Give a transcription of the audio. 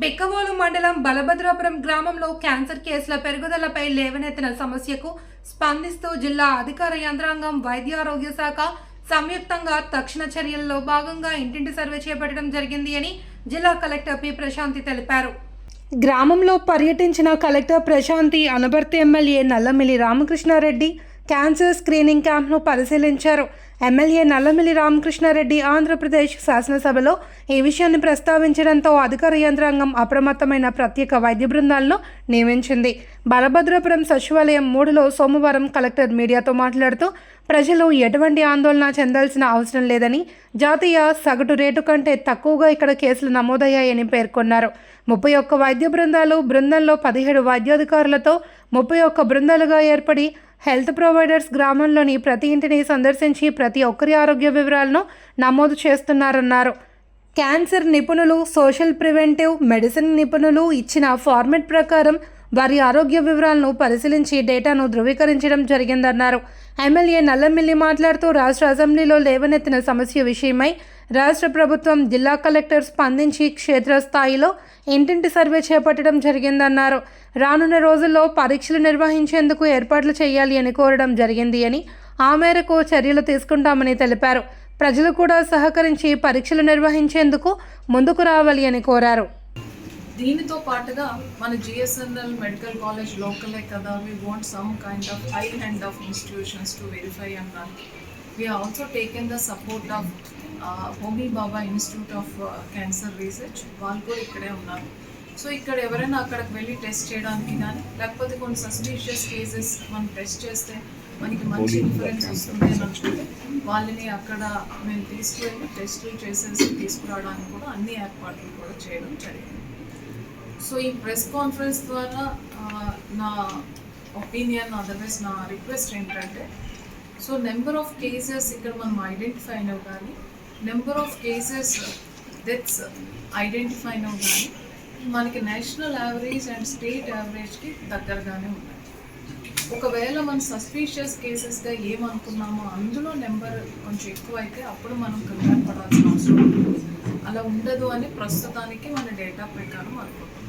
బిక్కవోలు మండలం బలభద్రాపురం గ్రామంలో క్యాన్సర్ కేసుల పెరుగుదలపై లేవనెత్తిన సమస్యకు స్పందిస్తూ జిల్లా అధికార యంత్రాంగం వైద్య ఆరోగ్య శాఖ సంయుక్తంగా తక్షణ చర్యల్లో భాగంగా ఇంటింటి సర్వే చేపట్టడం జరిగింది అని జిల్లా కలెక్టర్ పి ప్రశాంతి తెలిపారు. గ్రామంలో పర్యటించిన collector Prashanthi Anabarthi MLA Nallamilli Ramakrishna Reddy cancer screening క్యాంప్ను పరిశీలించారు. ఎమ్మెల్యే నల్లమిల్లి రామకృష్ణారెడ్డి ఆంధ్రప్రదేశ్ శాసనసభలో ఈ విషయాన్ని ప్రస్తావించడంతో అధికార యంత్రాంగం అప్రమత్తమైన ప్రత్యేక వైద్య బృందాలను నియమించింది. బలభద్రపురం సచివాలయం మూడులో సోమవారం కలెక్టర్ మీడియాతో మాట్లాడుతూ ప్రజలు ఎటువంటి ఆందోళన చెందాల్సిన అవసరం లేదని జాతీయ సగటు రేటు కంటే తక్కువగా ఇక్కడ కేసులు నమోదయ్యాయని పేర్కొన్నారు. ముప్పై ఒక్క వైద్య బృందాలు బృందంలో పదిహేడు వైద్యాధికారులతో ముప్పై ఒక్క బృందాలుగా ఏర్పడి హెల్త్ ప్రొవైడర్స్ గ్రామంలోని ప్రతి ఇంటిని సందర్శించి ప్రతి ఒక్కరి ఆరోగ్య వివరాలను నమోదు చేస్తున్నారన్నారు. క్యాన్సర్ నిపుణులు సోషల్ ప్రివెంటివ్ మెడిసిన్ నిపుణులు ఇచ్చిన ఫార్మెట్ ప్రకారం వారి ఆరోగ్య వివరాలను పరిశీలించి డేటాను ధృవీకరించడం జరిగిందన్నారు. ఎమ్మెల్యే నల్లమిల్లి మాట్లాడుతూ రాష్ట్ర అసెంబ్లీలో లేవనెత్తిన సమస్య విషయమై రాష్ట్ర ప్రభుత్వం జిల్లా కలెక్టర్ స్పందించి క్షేత్రస్థాయిలో ఇంటింటి సర్వే చేపట్టడం జరిగిందన్నారు. రానున్న రోజుల్లో పరీక్షలు నిర్వహించేందుకు ఏర్పాట్లు చేయాలి అని కోరడం జరిగింది అని ఆ మేరకు చర్యలు తీసుకుంటామని తెలిపారు. ప్రజలు కూడా సహకరించి పరీక్షలు నిర్వహించేందుకు ముందుకు రావాలి అని కోరారు. దీనితో పాటుగా మన జిఎస్ఎన్ఎల్ మెడికల్ కాలేజ్ లోకలే కదా we want some kind of high hand of institutions to verify అన్నారు we also taken the support of Homi Bhabha institute of cancer research. వాళ్ళు కూడా ఇక్కడే ఉన్నారు. సో ఇక్కడ ఎవరైనా అక్కడికి వెళ్ళి టెస్ట్ చేయడానికి కానీ లేకపోతే కొన్ని సస్పీషియస్ కేసెస్ మనం టెస్ట్ చేస్తే మనకి మంచి ఇన్ఫ్లుయెన్స్ వస్తుంది అని అనుకుంటే వాళ్ళని అక్కడ మేము తీసుకువెళ్ళి టెస్టులు చేసేసి తీసుకురావడానికి కూడా అన్ని ఏర్పాట్లు కూడా చేయడం జరిగింది. సో ఈ ప్రెస్ కాన్ఫరెన్స్ ద్వారా నా ఒపీనియన్ అదర్వైజ్ నా రిక్వెస్ట్ ఏంటంటే సో నెంబర్ ఆఫ్ కేసెస్ ఇక్కడ మనం ఐడెంటిఫై అయినవి కానీ number of cases deaths identify అయినవి కానీ మనకి నేషనల్ యావరేజ్ అండ్ స్టేట్ యావరేజ్కి దగ్గరగానే ఉన్నాయి. ఒకవేళ మనం సస్పీషియస్ కేసెస్గా ఏమనుకున్నామో అందులో నెంబర్ కొంచెం ఎక్కువ అయితే అప్పుడు మనం కంగారు పడాల్సిన అవసరం ఉంటుంది అలా ఉండదు అని ప్రస్తుతానికి మన డేటా ప్రకారం అనుకుంటున్నాం.